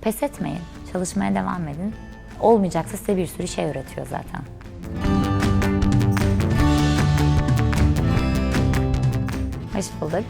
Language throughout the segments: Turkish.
Pes etmeyin, çalışmaya devam edin. Olmayacaksa size bir sürü şey öğretiyor zaten. Hoş bulduk.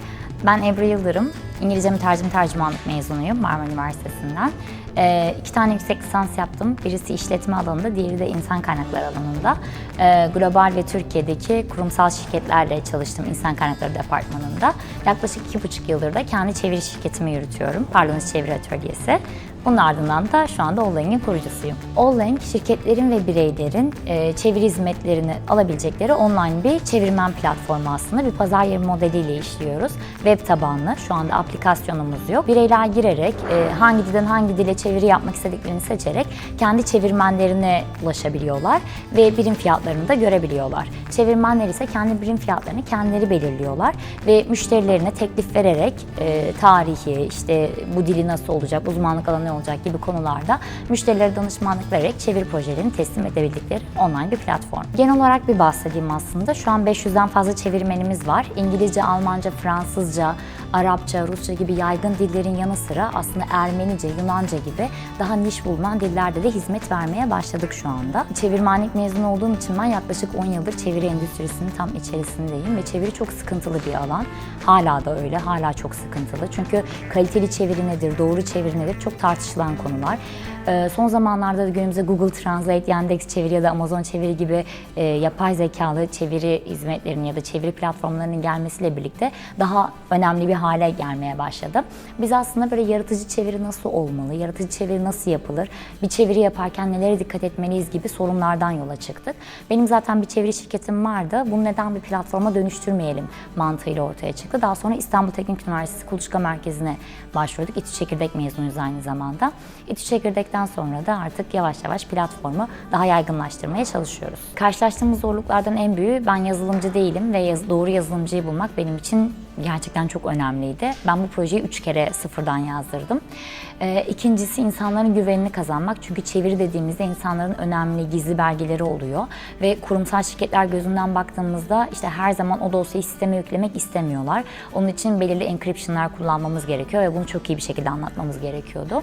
Ben Ebru Yıldırım. İngilizce mütercim tercümanlık mezunuyum Marmara Üniversitesi'nden. Ee, iki tane yüksek lisans yaptım. Birisi işletme alanında, diğeri de insan kaynakları alanında. Ee, global ve Türkiye'deki kurumsal şirketlerle çalıştım insan kaynakları departmanında. Yaklaşık iki buçuk yıldır da kendi çeviri şirketimi yürütüyorum. Parlons Çeviri Atölyesi. Bunun ardından da şu anda Alllink'in kurucusuyum. Allink, şirketlerin ve bireylerin e, çeviri hizmetlerini alabilecekleri online bir çevirmen platformu aslında. Bir pazar yeri modeliyle işliyoruz. Web tabanlı, şu anda aplikasyonumuz yok. Bireyler girerek e, hangi dilden hangi dile çeviri yapmak istediklerini seçerek kendi çevirmenlerine ulaşabiliyorlar ve birim fiyatlarını da görebiliyorlar. Çevirmenler ise kendi birim fiyatlarını kendileri belirliyorlar ve müşterilerine teklif vererek e, tarihi, işte bu dili nasıl olacak, uzmanlık alanı ne olacak gibi konularda müşterilere danışmanlık vererek çeviri projelerini teslim edebildikleri online bir platform. Genel olarak bir bahsedeyim aslında. Şu an 500'den fazla çevirmenimiz var. İngilizce, Almanca, Fransızca, Arapça, Rusça gibi yaygın dillerin yanı sıra aslında Ermenice, Yunanca gibi daha niş bulunan dillerde de hizmet vermeye başladık şu anda. Çevirmenlik mezunu olduğum için ben yaklaşık 10 yıldır çeviri endüstrisinin tam içerisindeyim ve çeviri çok sıkıntılı bir alan. Hala da öyle, hala çok sıkıntılı. Çünkü kaliteli çeviri nedir, doğru çeviri nedir çok tartışılan konular. Ee, Son zamanlarda da günümüzde Google Translate, Yandex Çeviri ya da Amazon Çeviri gibi e, yapay zekalı çeviri hizmetlerinin ya da çeviri platformlarının gelmesiyle birlikte daha önemli bir hale gelmeye başladı. Biz aslında böyle yaratıcı çeviri nasıl olmalı, yaratıcı çeviri nasıl yapılır, bir çeviri yaparken nelere dikkat etmeliyiz gibi sorunlardan yola çıktık. Benim zaten bir çeviri şirketim vardı. Bunu neden bir platforma dönüştürmeyelim mantığıyla ortaya çıktı. Daha sonra İstanbul Teknik Üniversitesi Kuluçka Merkezi'ne başvurduk. İTÜ Çekirdek mezunuyuz aynı zamanda. İTÜ Çekirdek'ten sonra da artık yavaş yavaş platformu daha yaygınlaştırmaya çalışıyoruz. Karşılaştığımız zorluklardan en büyüğü ben yazılımcı değilim ve yaz- doğru yazılımcıyı bulmak benim için gerçekten çok önemliydi. Ben bu projeyi üç kere sıfırdan yazdırdım. Ee, ikincisi insanların güvenini kazanmak. Çünkü çeviri dediğimizde insanların önemli gizli belgeleri oluyor. Ve kurumsal şirketler gözünden baktığımızda işte her zaman o dosyayı sisteme yüklemek istemiyorlar. Onun için belirli encryption'lar kullanmamız gerekiyor ve bunu çok iyi bir şekilde anlatmamız gerekiyordu.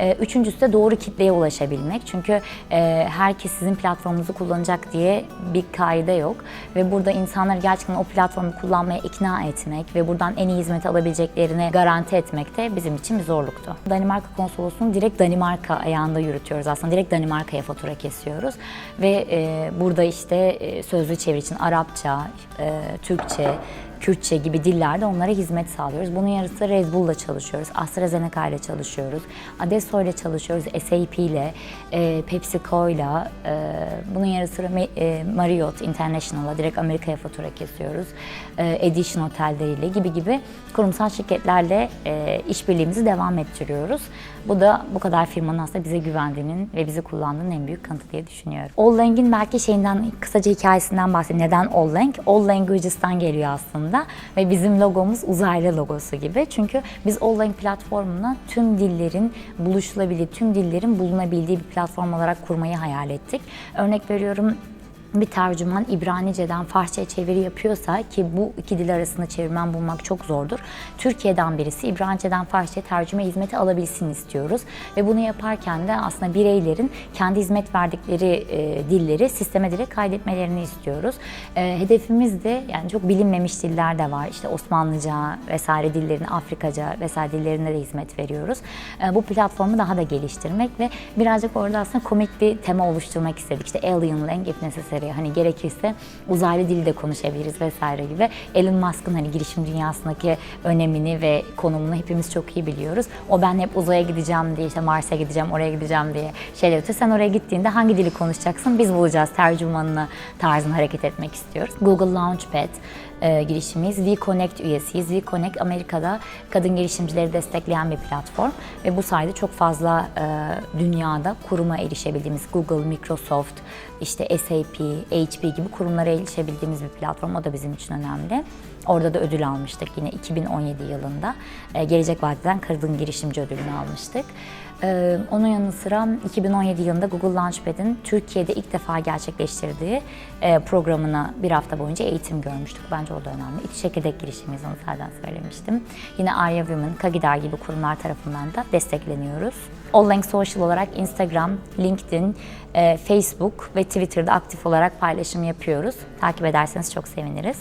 Ee, üçüncüsü de doğru kitleye ulaşabilmek. Çünkü e, herkes sizin platformunuzu kullanacak diye bir kaide yok. Ve burada insanları gerçekten o platformu kullanmaya ikna etmek ve buradan en iyi hizmeti alabileceklerini garanti etmek de bizim için bir zorluktu. Danimarka konsolosluğunu direkt Danimarka ayağında yürütüyoruz aslında. Direkt Danimarka'ya fatura kesiyoruz. Ve e, burada işte e, sözlü çeviri için Arapça, e, Türkçe, Kürtçe gibi dillerde onlara hizmet sağlıyoruz. Bunun Red Bull'la çalışıyoruz, AstraZeneca ile çalışıyoruz, Adesso ile çalışıyoruz, SAP ile, e, PepsiCo ile, e, bunun Me- e, Marriott International'a direkt Amerika'ya fatura kesiyoruz, e, Edition otelleriyle gibi gibi kurumsal şirketlerle e, işbirliğimizi devam ettiriyoruz. Bu da bu kadar firmanın aslında bize güvendiğinin ve bizi kullandığının en büyük kanıtı diye düşünüyorum. All Lang'in belki şeyinden kısaca hikayesinden bahsedeyim. Neden All Lang? All Languages'tan geliyor aslında ve bizim logomuz uzaylı logosu gibi. Çünkü biz Lang platformuna tüm dillerin buluşulabildiği, tüm dillerin bulunabildiği bir platform olarak kurmayı hayal ettik. Örnek veriyorum bir tercüman İbranice'den Farsça'ya çeviri yapıyorsa ki bu iki dil arasında çevirmen bulmak çok zordur. Türkiye'den birisi İbranice'den Farsça'ya tercüme hizmeti alabilsin istiyoruz. Ve bunu yaparken de aslında bireylerin kendi hizmet verdikleri e, dilleri sisteme direkt kaydetmelerini istiyoruz. E, hedefimiz de yani çok bilinmemiş diller de var. İşte Osmanlıca vesaire dillerin, Afrikaca vesaire dillerine de hizmet veriyoruz. E, bu platformu daha da geliştirmek ve birazcık orada aslında komik bir tema oluşturmak istedik. İşte Alien Lang if necessary hani gerekirse uzaylı dili de konuşabiliriz vesaire gibi. Elon Musk'ın hani girişim dünyasındaki önemini ve konumunu hepimiz çok iyi biliyoruz. O ben hep uzaya gideceğim diye işte Mars'a gideceğim, oraya gideceğim diye şeyler yapıyor. Sen oraya gittiğinde hangi dili konuşacaksın? Biz bulacağız tercümanını tarzını hareket etmek istiyoruz. Google Launchpad e, girişimiz. V-Connect üyesiyiz. V-Connect Amerika'da kadın girişimcileri destekleyen bir platform ve bu sayede çok fazla e, dünyada kuruma erişebildiğimiz Google, Microsoft, işte SAP, HP gibi kurumlara erişebildiğimiz bir platform. O da bizim için önemli. Orada da ödül almıştık yine 2017 yılında. E, Gelecek Vadiden Kadın Girişimci Ödülünü almıştık. Ee, onun yanı sıra 2017 yılında Google Launchpad'in Türkiye'de ilk defa gerçekleştirdiği e, programına bir hafta boyunca eğitim görmüştük. Bence o da önemli. İç çekirdek girişimiz onu zaten söylemiştim. Yine Arya Women, Kagidar gibi kurumlar tarafından da destekleniyoruz. Ollenk Social olarak Instagram, LinkedIn, e, Facebook ve Twitter'da aktif olarak paylaşım yapıyoruz. Takip ederseniz çok seviniriz.